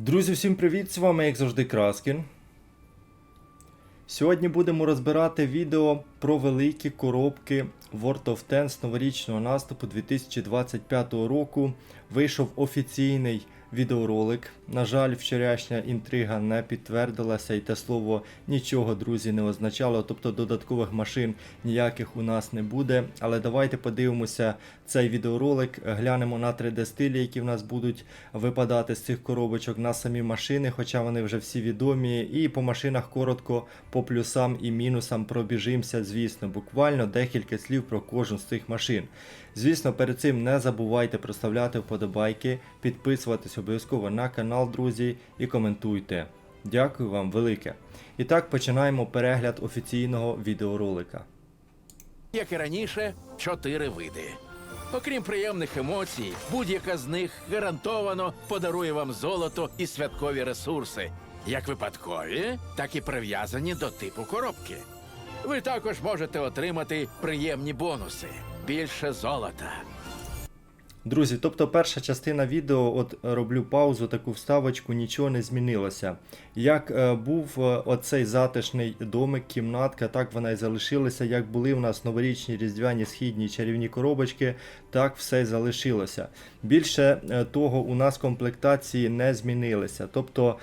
Друзі, всім привіт! З вами, як завжди, Краскін. Сьогодні будемо розбирати відео про великі коробки World of Tanks новорічного наступу 2025 року. Вийшов офіційний відеоролик. На жаль, вчорашня інтрига не підтвердилася, і те слово нічого, друзі, не означало. Тобто додаткових машин ніяких у нас не буде. Але давайте подивимося цей відеоролик, глянемо на 3D-стилі, які в нас будуть випадати з цих коробочок на самі машини, хоча вони вже всі відомі. І по машинах коротко по плюсам і мінусам пробіжимося, звісно, буквально декілька слів про кожну з цих машин. Звісно, перед цим не забувайте проставляти вподобайки, підписуватись обов'язково на канал, друзі, і коментуйте. Дякую вам велике. І так починаємо перегляд офіційного відеоролика. Як і раніше, чотири види. Окрім приємних емоцій, будь-яка з них гарантовано подарує вам золото і святкові ресурси, як випадкові, так і прив'язані до типу коробки. Ви також можете отримати приємні бонуси, більше золота. Друзі, тобто перша частина відео, от роблю паузу, таку вставочку, нічого не змінилося. Як е, був е, оцей затишний домик, кімнатка, так вона і залишилася. Як були у нас новорічні різдвяні східні чарівні коробочки, так все й залишилося. Більше е, того, у нас комплектації не змінилися. Тобто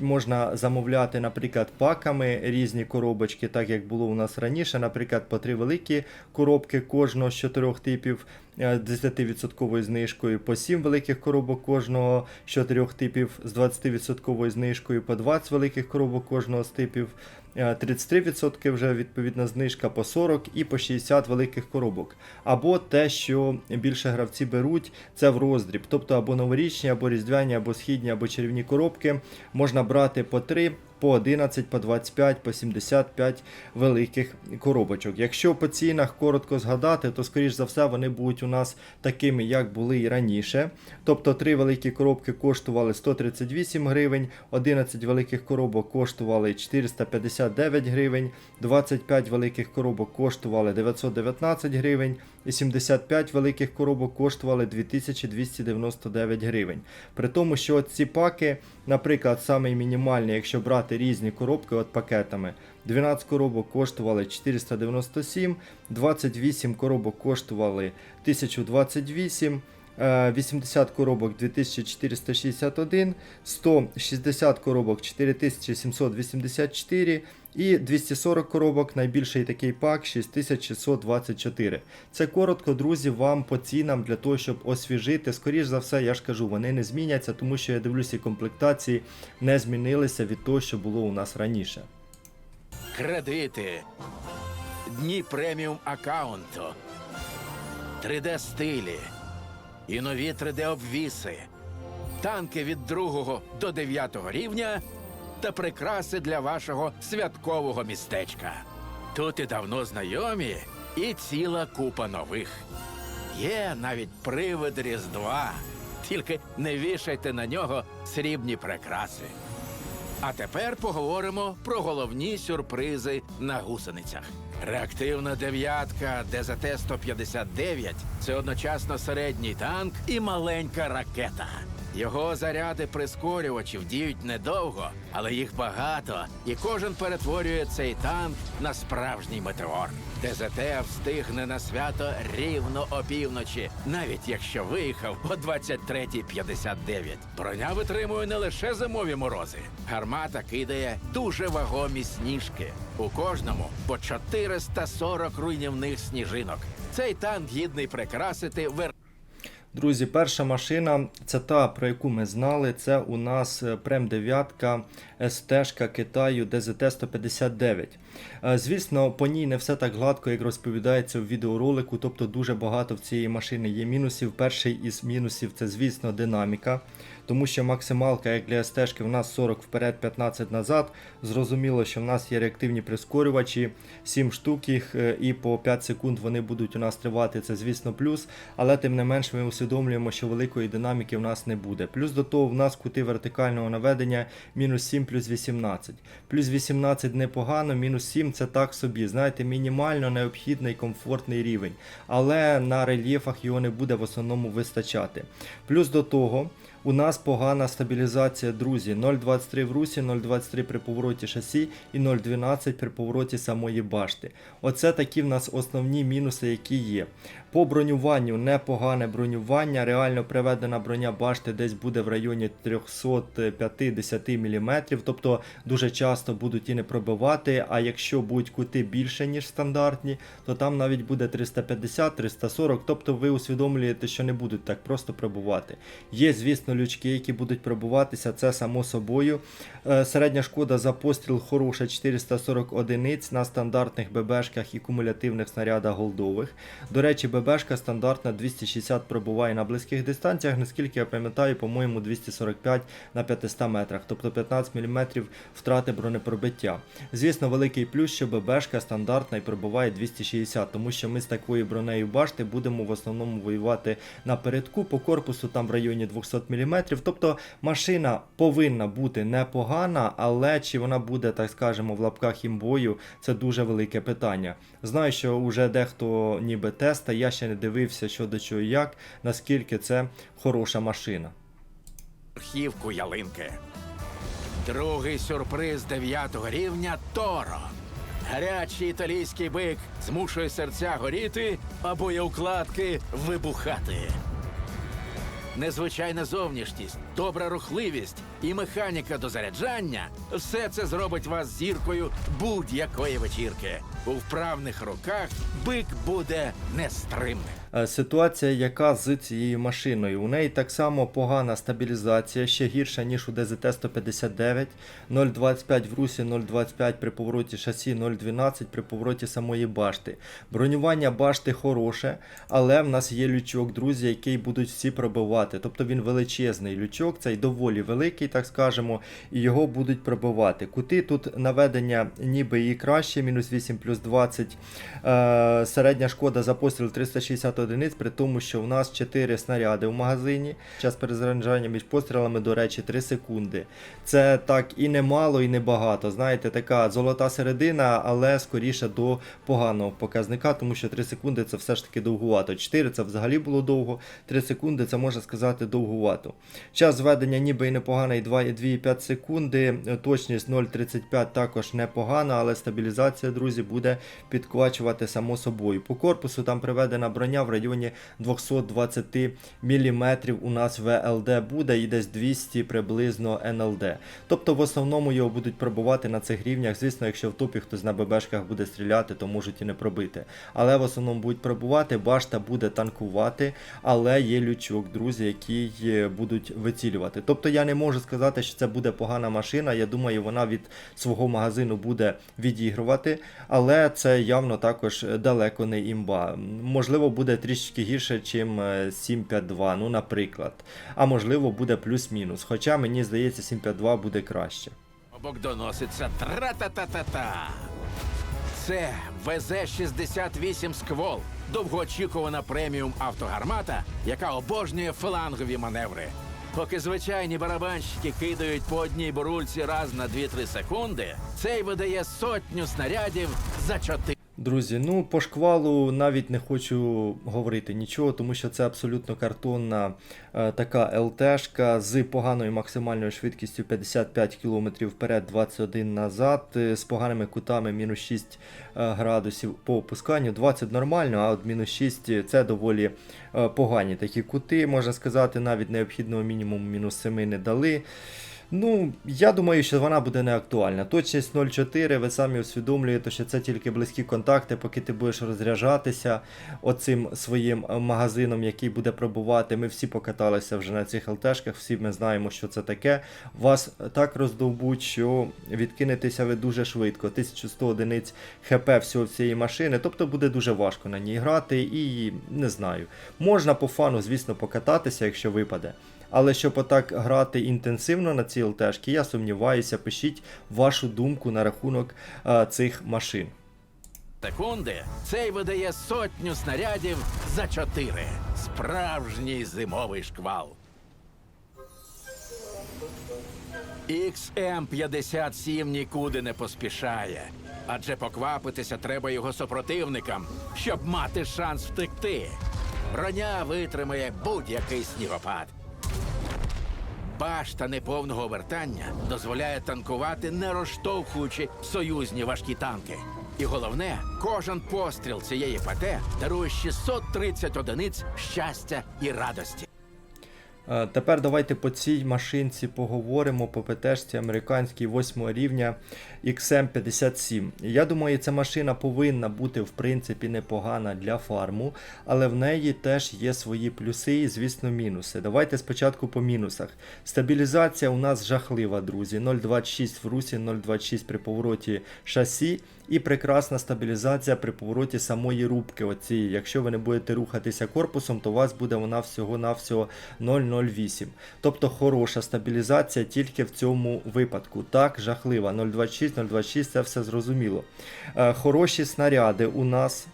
можна замовляти, наприклад, паками різні коробочки, так як було у нас раніше, наприклад, по три великі коробки кожного з чотирьох типів. Е, 10% знижкою, по 7 великих коробок кожного з 4 типів з 20% знижкою, по 20 великих коробок кожного з типів, е, 33% вже відповідна знижка по 40 і по 60 великих коробок. Або те, що більше гравці беруть, це в роздріб. Тобто або новорічні, або різдвяні, або східні, або чарівні коробки можна брати по 3 по 11, по 25, по 75 великих коробочок. Якщо по цінах коротко згадати, то скоріш за все вони будуть у нас такими, як були і раніше. Тобто три великі коробки коштували 138 гривень, 11 великих коробок коштували 459 гривень, 25 великих коробок коштували 919 гривень і 75 великих коробок коштували 2299 гривень. При тому, що ці паки, наприклад, самий мінімальний, якщо брати різні коробки от пакетами, 12 коробок коштували 497, 28 коробок коштували 1028. е, 80 коробок 2461, 160 коробок 4784 і 240 коробок найбільший такий пак 6624. Це коротко, друзі, вам по цінам для того, щоб освіжити. Скоріш за все, я ж кажу, вони не зміняться, тому що я дивлюся, комплектації не змінилися від того, що було у нас раніше. Кредити, дні преміум аккаунту, 3D стилі і нові 3D обвіси, танки від 2 до 9 рівня та прикраси для вашого святкового містечка. Тут і давно знайомі, і ціла купа нових. Є навіть привид Різдва. Тільки не вішайте на нього срібні прикраси. А тепер поговоримо про головні сюрпризи на гусеницях. Реактивна дев'ятка ДЗТ-159 – це одночасно середній танк і маленька ракета. Його заряди прискорювачів діють недовго, але їх багато, і кожен перетворює цей танк на справжній метеор. ДЗТ встигне на свято рівно опівночі, навіть якщо виїхав о 23.59. Броня витримує не лише зимові морози. Гармата кидає дуже вагомі сніжки. У кожному по 440 руйнівних сніжинок. Цей танк гідний прикрасити вер. Друзі, перша машина це та, про яку ми знали. Це у нас Прем 9 СТ Китаю ДЗТ-159. Е, Звісно, по ній не все так гладко, як розповідається в відеоролику. Тобто дуже багато в цієї машини є мінусів. Перший із мінусів це, звісно, динаміка. Тому що максималка, як для СТ, в нас 40 вперед, 15 назад. Зрозуміло, що в нас є реактивні прискорювачі, 7 штук їх, е, і по 5 секунд вони будуть у нас тривати. Це, звісно, плюс. Але тим не менш ми усвідомлюємо, що великої динаміки в нас не буде. Плюс до того, в нас кути вертикального наведення мінус 7 плюс 18. Плюс 18 непогано, мінус 7 це так собі. Знаєте, мінімально необхідний комфортний рівень. Але на рельєфах його не буде в основному вистачати. Плюс до того. У нас погана стабілізація, друзі. 0,23 в русі, 0,23 при повороті шасі і 0,12 при повороті самої башти. Оце такі в нас основні мінуси, які є. По бронюванню непогане бронювання. Реально приведена броня башти десь буде в районі 350 мм, тобто дуже часто будуть і не пробивати. А якщо будуть кути більше, ніж стандартні, то там навіть буде 350-340. Тобто ви усвідомлюєте, що не будуть так просто пробувати. Є, звісно, лючки, які будуть пробуватися, це само собою. Е, Середня шкода за постріл хороша 440 одиниць на стандартних ББшках і кумулятивних снарядах голдових. До речі, ББшка стандартна 260 пробуває на близьких дистанціях, наскільки я пам'ятаю, по-моєму, 245 на 500 метрах, тобто 15 мм втрати бронепробиття. Звісно, великий плюс, що ББшка стандартна і пробуває 260, тому що ми з такою бронею башти будемо в основному воювати напередку, по корпусу там в районі 200 мм. Тобто машина повинна бути непогана, але чи вона буде, так скажемо, в лапках імбою, це дуже велике питання. Знаю, що вже дехто ніби теста, я ще не дивився, що до чого як, наскільки це хороша машина. верхівку ялинки. Другий сюрприз дев'ятого рівня Торо. Гарячий італійський бик змушує серця горіти, а боєукладки вибухати. Незвичайна зовнішність, добра рухливість і механіка до заряджання все це зробить вас зіркою будь-якої вечірки. У вправних руках бик буде нестримним. Е, Ситуація, яка з цією машиною. У неї так само погана стабілізація, ще гірша, ніж у ДЗТ-159, 0,25 в русі, 0,25 при повороті шасі, 0,12 при повороті самої башти. Бронювання башти хороше, але в нас є лючок, друзі, який будуть всі пробивати. Тобто він величезний лючок, цей доволі великий, так скажемо, і його будуть пробивати. Кути тут наведення ніби і краще, мінус 8 плюс 20. Е, середня шкода за постріл 360 одиниць, при тому, що в нас 4 снаряди в магазині. Час перезаряджання між пострілами, до речі, 3 секунди. Це так і немало, і небагато. Знаєте, така золота середина, але скоріше до поганого показника, тому що 3 секунди це все ж таки довгувато. 4 це взагалі було довго, 3 секунди це можна сказати довгувато. Час зведення ніби і непоганий 2,5 секунди, точність 0,35 також непогана, але стабілізація, друзі, буде підквачувати само собою. По корпусу там приведена броня в районі 220 мм у нас ВЛД буде і десь 200 приблизно НЛД. Тобто в основному його будуть пробувати на цих рівнях. Звісно, якщо в топі хтось на ББшках буде стріляти, то можуть і не пробити. Але в основному будуть пробувати, башта буде танкувати, але є лючок, друзі, які е, будуть вицілювати. Тобто я не можу сказати, що це буде погана машина. Я думаю, вона від свого магазину буде відігрувати, але це явно також далеко не імба. Можливо, буде трішки гірше, ніж 752, ну, наприклад. А можливо, буде плюс-мінус. Хоча мені здається, 752 буде краще. Обок доноситься тра-та-та-та-та. Це ВЗ-68 Сквол, довгоочікувана преміум автогармата, яка обожнює флангові маневри. Поки звичайні барабанщики кидають по одній бурульці раз на 2-3 секунди, цей видає сотню снарядів за 4 Друзі, ну по шквалу навіть не хочу говорити нічого, тому що це абсолютно картонна е, така ЛТшка з поганою максимальною швидкістю 55 км вперед, 21 назад, е, з поганими кутами мінус 6 е, градусів по опусканню. 20 нормально, а от мінус 6 це доволі е, погані такі кути, можна сказати, навіть необхідного мінімуму мінус 7 не дали. Ну, я думаю, що вона буде не актуальна. Точність 0,4, ви самі усвідомлюєте, що це тільки близькі контакти, поки ти будеш розряджатися оцим своїм е, магазином, який буде пробувати. Ми всі покаталися вже на цих ЛТшках, всі ми знаємо, що це таке. Вас так роздовбуть, що відкинетеся ви дуже швидко. 1100 одиниць ХП всього цієї машини, тобто буде дуже важко на ній грати і не знаю. Можна по фану, звісно, покататися, якщо випаде. Але щоб отак грати інтенсивно на ці ЛТшки, я сумніваюся, пишіть вашу думку на рахунок е, цих машин. секунди. Цей видає сотню снарядів за 4. Справжній зимовий шквал. XM57 нікуди не поспішає, адже поквапитися треба його супротивникам, щоб мати шанс втекти. Броня витримає будь-який снігопад. Башта неповного обертання дозволяє танкувати, не розштовхуючи союзні важкі танки. І головне, кожен постріл цієї ПТ дарує 630 одиниць щастя і радості. Е, Тепер давайте по цій машинці поговоримо по ПТшці американській 8 рівня XM57. Я думаю, ця машина повинна бути в принципі непогана для фарму, але в неї теж є свої плюси і, звісно, мінуси. Давайте спочатку по мінусах. Стабілізація у нас жахлива, друзі. 0,26 в русі, 0,26 при повороті шасі. І прекрасна стабілізація при повороті самої рубки. Оцієї. Якщо ви не будете рухатися корпусом, то у вас буде вона всього-навсього 0,08. Тобто хороша стабілізація тільки в цьому випадку. Так, жахлива. 0,26, 0,26 це все зрозуміло. Е, Хороші снаряди у нас.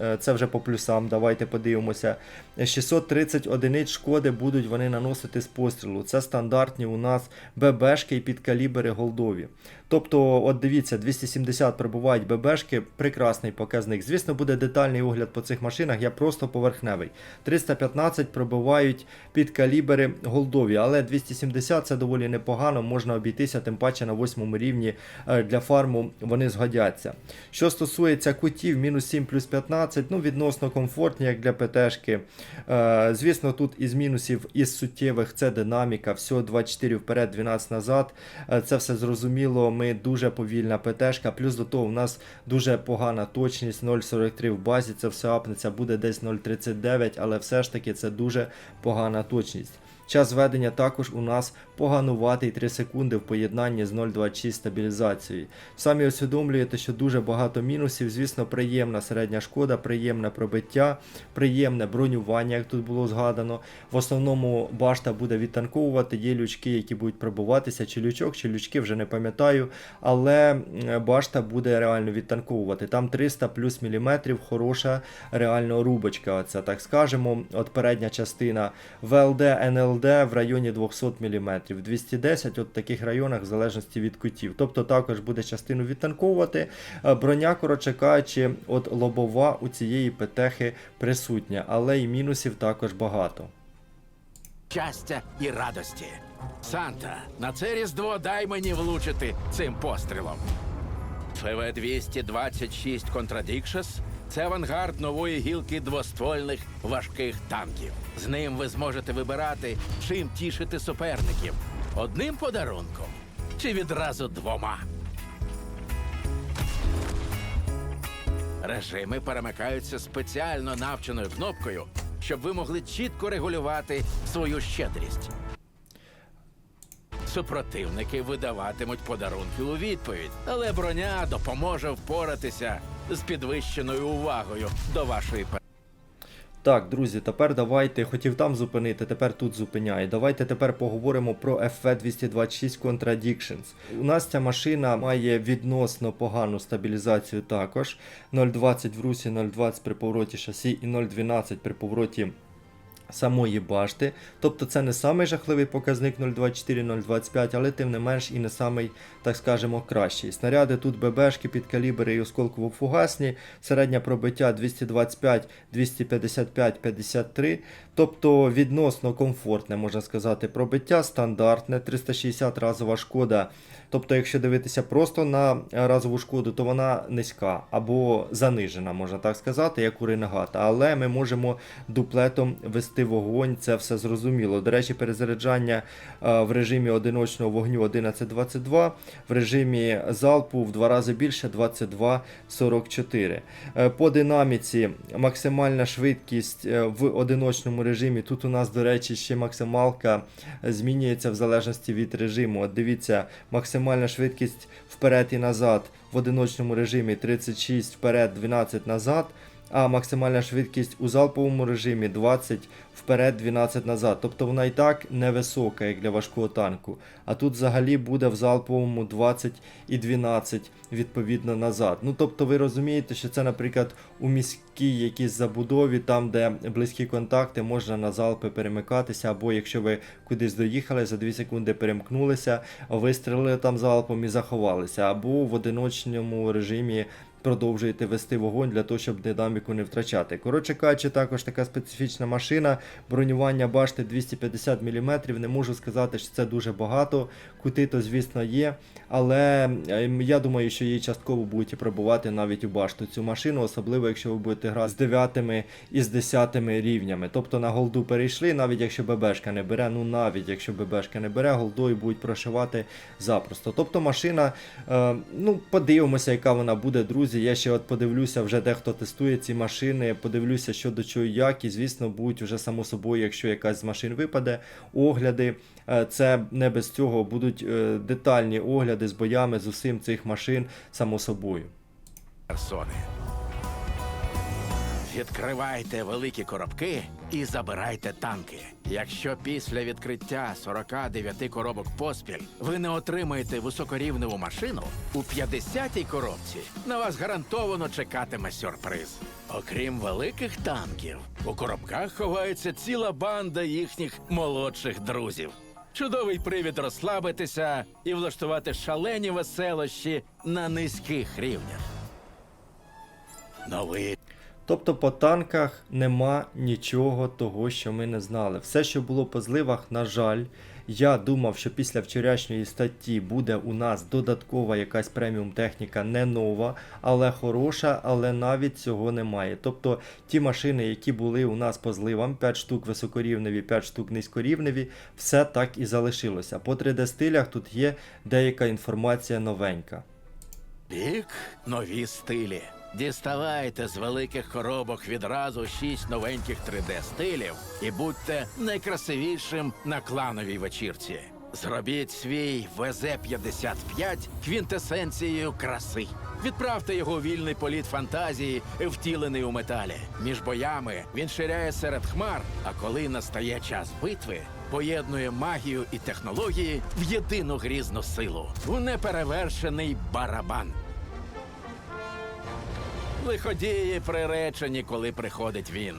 Е, Це вже по плюсам, давайте подивимося. 630 одиниць шкоди будуть вони наносити з пострілу. Це стандартні у нас ББшки і підкалібери голдові. Тобто, от дивіться, 270 прибувають ББшки, прекрасний показник. Звісно, буде детальний огляд по цих машинах, я просто поверхневий. 315 пробивають підкалібери голдові, але 270 це доволі непогано, можна обійтися, тим паче на 8 рівні е, для фарму вони згодяться. Що стосується кутів, мінус 7 плюс 15, ну відносно комфортні, як для ПТшки. Е, Звісно, тут із мінусів, із суттєвих це динаміка, все 24 вперед, 12 назад. Е, Це все зрозуміло. Ми дуже повільна ПТшка. Плюс до того, у нас дуже погана точність 0,43 в базі. Це все апнеться, буде десь 0,39, але все ж таки це дуже погана точність. Час ведення також у нас погануватий 3 секунди в поєднанні з 0,26 стабілізацією. Самі усвідомлюєте, що дуже багато мінусів. Звісно, приємна середня шкода, приємне пробиття, приємне бронювання, як тут було згадано. В основному башта буде відтанковувати. Є лючки, які будуть пробуватися, чи лючок, чи лючки, вже не пам'ятаю. Але башта буде реально відтанковувати. Там 300 плюс міліметрів, хороша реально рубочка. Оця, так скажемо. От передня частина ВЛД, НЛД в районі 200 мм. 210 от в таких районах, в залежності від кутів. Тобто також буде частину відтанковувати. Е, Броня, коротше кажучи, от лобова у цієї петехи присутня, але і мінусів також багато. щастя і радості. Санта, на це різдво дай мені влучити цим пострілом. ФВ 226 Contradictions – це авангард нової гілки двоствольних важких танків. З ним ви зможете вибирати, чим тішити суперників: одним подарунком чи відразу двома. Режими перемикаються спеціально навченою кнопкою, щоб ви могли чітко регулювати свою щедрість. Супротивники видаватимуть подарунки у відповідь, але броня допоможе впоратися з підвищеною увагою до вашої. Так, друзі, тепер давайте хотів там зупинити, тепер тут зупиняю. Давайте тепер поговоримо про FV226 Contradictions. У нас ця машина має відносно погану стабілізацію також. 0,20 в русі, 0,20 при повороті шасі і 0,12 при повороті самої башти. Тобто це не самий жахливий показник 0,24-0,25, але тим не менш і не самий, так скажемо, кращий. Снаряди тут ББшки під калібри і осколково-фугасні, середнє пробиття 225, 255, 53. Тобто відносно комфортне, можна сказати, пробиття, стандартне, 360 разова шкода. Тобто, якщо дивитися просто на разову шкоду, то вона низька або занижена, можна так сказати, як у ренегата. Але ми можемо дуплетом вести вогонь, це все зрозуміло. До речі, перезаряджання е, в режимі одиночного вогню 11.22, в режимі залпу в два рази більше 22.44. Е, По динаміці максимальна швидкість е, в одиночному режимі. Тут у нас, до речі, ще максималка змінюється в залежності від режиму. От дивіться, максимальна швидкість вперед і назад в одиночному режимі 36 вперед, 12 назад. А максимальна швидкість у залповому режимі 20 вперед, 12 назад. Тобто вона і так невисока, як для важкого танку. А тут взагалі буде в залповому 20 і 12 відповідно назад. Ну тобто ви розумієте, що це, наприклад, у міській якійсь забудові, там, де близькі контакти, можна на залпи перемикатися, або якщо ви кудись доїхали, за 2 секунди перемкнулися, вистрілили там залпом і заховалися, або в одиночному режимі продовжуєте вести вогонь для того, щоб динаміку не втрачати. Коротше кажучи, також така специфічна машина. Бронювання башти 250 мм. Не можу сказати, що це дуже багато. Кути то, звісно, є. Але ем, я думаю, що її частково будуть і пробувати навіть у башту цю машину, особливо якщо ви будете грати з 9 і з 10 рівнями. Тобто на голду перейшли, навіть якщо ББшка не бере, ну навіть якщо ББшка не бере, голдою будуть прошивати запросто. Тобто машина, е, ну подивимося, яка вона буде, друзі. Я ще от подивлюся, вже дехто тестує ці машини, подивлюся, що до чого як. І звісно, будуть вже само собою, якщо якась з машин випаде, огляди. Е, Це не без цього будуть е, детальні огляди з боями з усім цих машин, само собою. персони. Відкривайте великі коробки і забирайте танки. Якщо після відкриття 49 коробок поспіль ви не отримаєте високорівневу машину, у 50-й коробці на вас гарантовано чекатиме сюрприз. Окрім великих танків, у коробках ховається ціла банда їхніх молодших друзів. Чудовий привід розслабитися і влаштувати шалені веселощі на низьких рівнях. Новий Тобто по танках нема нічого того, що ми не знали. Все, що було по зливах, на жаль, я думав, що після вчорашньої статті буде у нас додаткова якась преміум техніка, не нова, але хороша, але навіть цього немає. Тобто ті машини, які були у нас по зливам, 5 штук високорівневі, 5 штук низькорівневі, все так і залишилося. По 3D стилях тут є деяка інформація новенька. Рік нові стилі. Діставайте з великих коробок відразу шість новеньких 3D стилів і будьте найкрасивішим на клановій вечірці. Зробіть свій ВЗ-55 квінтесенцією краси. Відправте його у вільний політ фантазії, втілений у металі. Між боями він ширяє серед хмар, а коли настає час битви, поєднує магію і технології в єдину грізну силу, у неперевершений барабан. Лиходії приречені, коли приходить він.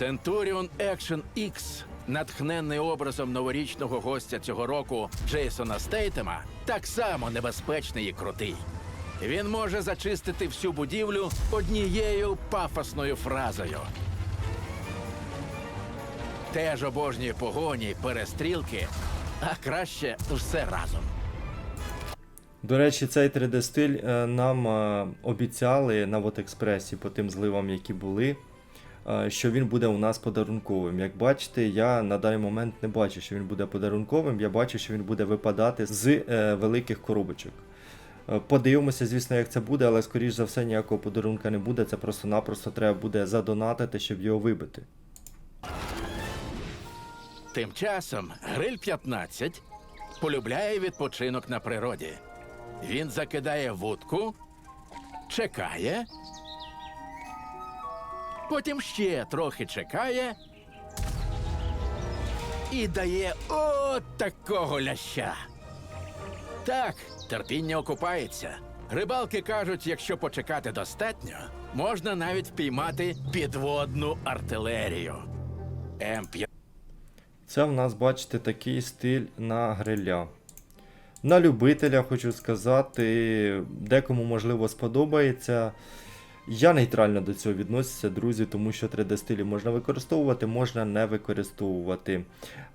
Centurion Action X, натхненний образом новорічного гостя цього року Джейсона Стейтема, так само небезпечний і крутий. Він може зачистити всю будівлю однією пафосною фразою. Теж обожнює погоні, перестрілки, а краще все разом. До речі, цей 3D стиль е, нам е, обіцяли на Вотекспресі по тим зливам, які були, е, що він буде у нас подарунковим. Як бачите, я на даний момент не бачу, що він буде подарунковим. Я бачу, що він буде випадати з великих коробочок. Подивимося, звісно, як це буде, але скоріш за все ніякого подарунка не буде. Це просто-напросто треба буде задонатити, щоб його вибити. Тим часом Гриль 15 полюбляє відпочинок на природі. Він закидає вудку, чекає, потім ще трохи чекає і дає от такого ляща. Так, терпіння окупається. Рибалки кажуть, якщо почекати достатньо, можна навіть впіймати підводну артилерію. М5 Це в нас, бачите, такий стиль на гриля. На любителя хочу сказати, декому можливо сподобається. Я нейтрально до цього відносився, друзі, тому що 3D стилі можна використовувати, можна не використовувати.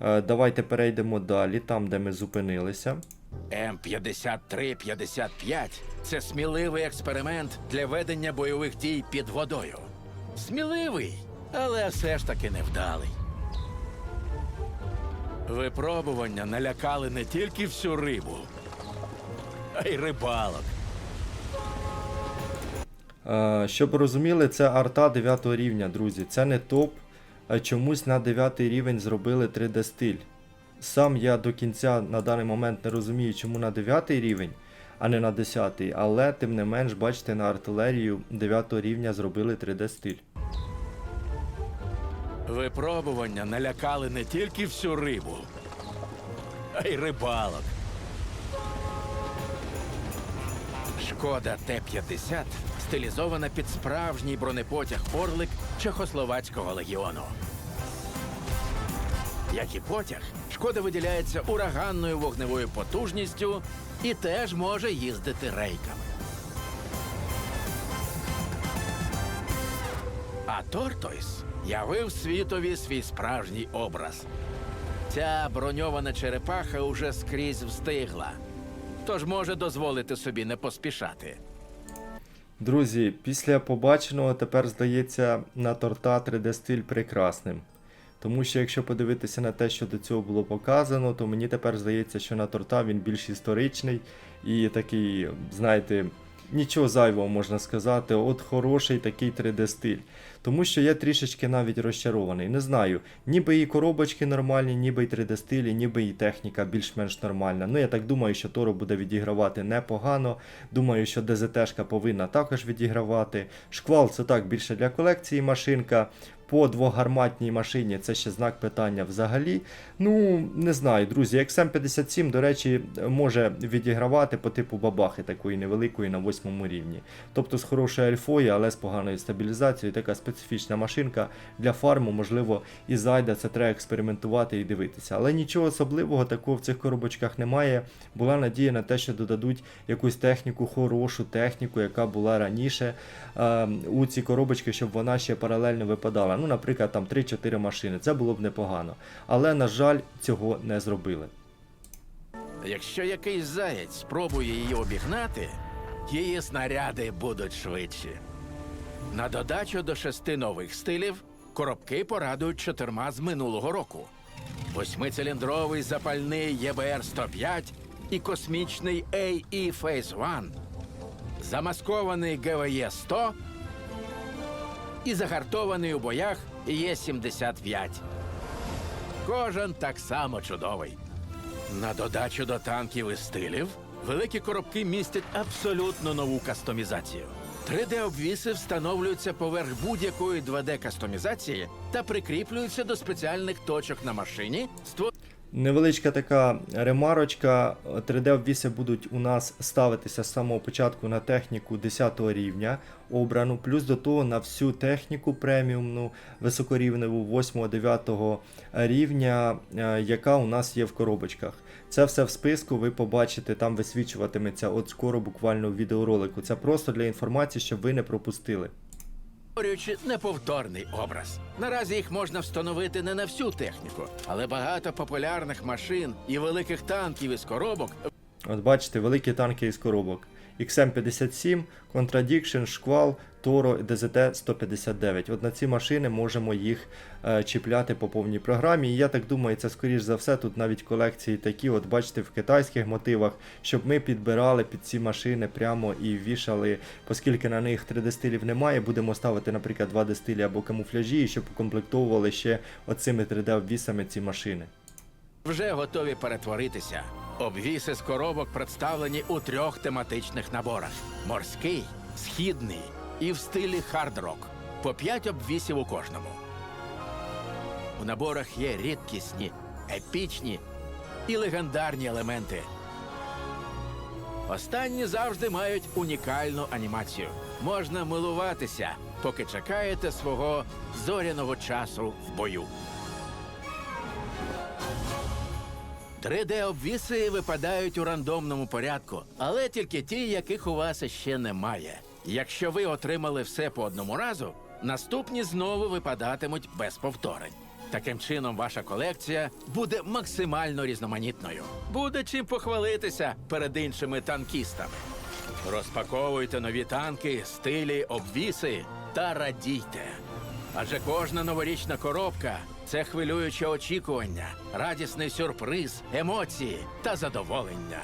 Е, Давайте перейдемо далі, там де ми зупинилися. М53-55 це сміливий експеримент для ведення бойових дій під водою. Сміливий, але все ж таки невдалий. Випробування налякали не тільки всю рибу, а й рибалок. Е, Щоб розуміли, це арта 9 рівня, друзі. Це не топ. Чомусь на 9 рівень зробили 3D стиль. Сам я до кінця на даний момент не розумію, чому на 9 рівень, а не на 10, але тим не менш, бачите, на артилерію 9 рівня зробили 3D стиль. Випробування налякали не тільки всю рибу, а й рибалок. Шкода Т-50 стилізована під справжній бронепотяг Орлик Чехословацького легіону. Як і потяг, шкода виділяється ураганною вогневою потужністю і теж може їздити рейками. А Тортойс явив світові свій справжній образ. Ця броньована черепаха уже скрізь встигла, тож може дозволити собі не поспішати. Друзі, після побаченого тепер здається на торта 3D стиль прекрасним. Тому що якщо подивитися на те, що до цього було показано, то мені тепер здається, що на торта він більш історичний і такий, знаєте, нічого зайвого можна сказати. От хороший такий 3D стиль. Тому що я трішечки навіть розчарований. Не знаю, ніби і коробочки нормальні, ніби і 3D стилі, ніби і техніка більш-менш нормальна. Ну я так думаю, що Торо буде відігравати непогано. Думаю, що ДЗТшка повинна також відігравати. Шквал це так більше для колекції машинка. По двогарматній машині це ще знак питання взагалі. Ну, не знаю, друзі, XM57, до речі, може відігравати по типу бабахи такої невеликої на восьмому рівні. Тобто з хорошою альфою, але з поганою стабілізацією, така специфічна машинка для фарму, можливо, і зайде, це треба експериментувати і дивитися. Але нічого особливого такого в цих коробочках немає. Була надія на те, що додадуть якусь техніку, хорошу техніку, яка була раніше е, у ці коробочки, щоб вона ще паралельно випадала. Ну, наприклад, там 3-4 машини. Це було б непогано. Але, на жаль, цього не зробили. Якщо якийсь заєць спробує її обігнати, її снаряди будуть швидші. На додачу до шести нових стилів коробки порадують чотирма з минулого року: восьмициліндровий запальний ЄБР-105 і космічний AE Phase One, замаскований ГВЄ-100 і загартований у боях Є-75. Кожен так само чудовий. На додачу до танків і стилів, великі коробки містять абсолютно нову кастомізацію. 3D-обвіси встановлюються поверх будь-якої 2D-кастомізації та прикріплюються до спеціальних точок на машині, Невеличка така ремарочка. 3D-обвіси будуть у нас ставитися з самого початку на техніку 10 рівня обрану, плюс до того на всю техніку преміумну високорівневу 8-9 рівня, е, яка у нас є в коробочках. Це все в списку, ви побачите, там висвічуватиметься от скоро буквально в відеоролику. Це просто для інформації, щоб ви не пропустили. Створюючи неповторний образ. Наразі їх можна встановити не на всю техніку, але багато популярних машин і великих танків із коробок От бачите, великі танки із коробок. XM57, Contradiction, Шквал, Toro, DZT 159. От на ці машини можемо їх е, чіпляти по повній програмі. І я так думаю, це скоріш за все. Тут навіть колекції такі, от бачите, в китайських мотивах, щоб ми підбирали під ці машини прямо і вішали, оскільки на них 3D стилів немає, будемо ставити, наприклад, 2D стилі або камуфляжі, і щоб укомплектовували ще оцими 3D-обвісами ці машини. Вже готові перетворитися. Обвіси з коробок представлені у трьох тематичних наборах: морський, східний і в стилі хард-рок. По п'ять обвісів у кожному. У наборах є рідкісні, епічні і легендарні елементи. Останні завжди мають унікальну анімацію. Можна милуватися, поки чекаєте свого зоряного часу в бою. 3D-обвіси випадають у рандомному порядку, але тільки ті, яких у вас ще немає. Якщо ви отримали все по одному разу, наступні знову випадатимуть без повторень. Таким чином, ваша колекція буде максимально різноманітною. Буде чим похвалитися перед іншими танкістами. Розпаковуйте нові танки, стилі, обвіси та радійте. Адже кожна новорічна коробка це хвилююче очікування, радісний сюрприз, емоції та задоволення.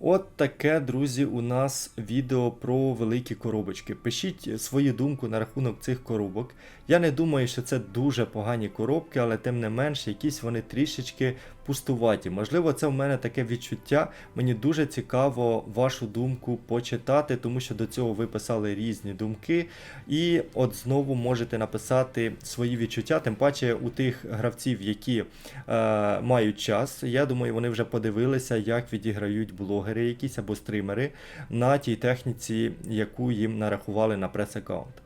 От таке, друзі, у нас відео про великі коробочки. Пишіть свою думку на рахунок цих коробок. Я не думаю, що це дуже погані коробки, але тим не менш, якісь вони трішечки пустуваті. Можливо, це в мене таке відчуття. Мені дуже цікаво вашу думку почитати, тому що до цього ви писали різні думки. І от знову можете написати свої відчуття, тим паче у тих гравців, які е, мають час. Я думаю, вони вже подивилися, як відіграють блогери якісь або стримери на тій техніці, яку їм нарахували на прес-аккаунт.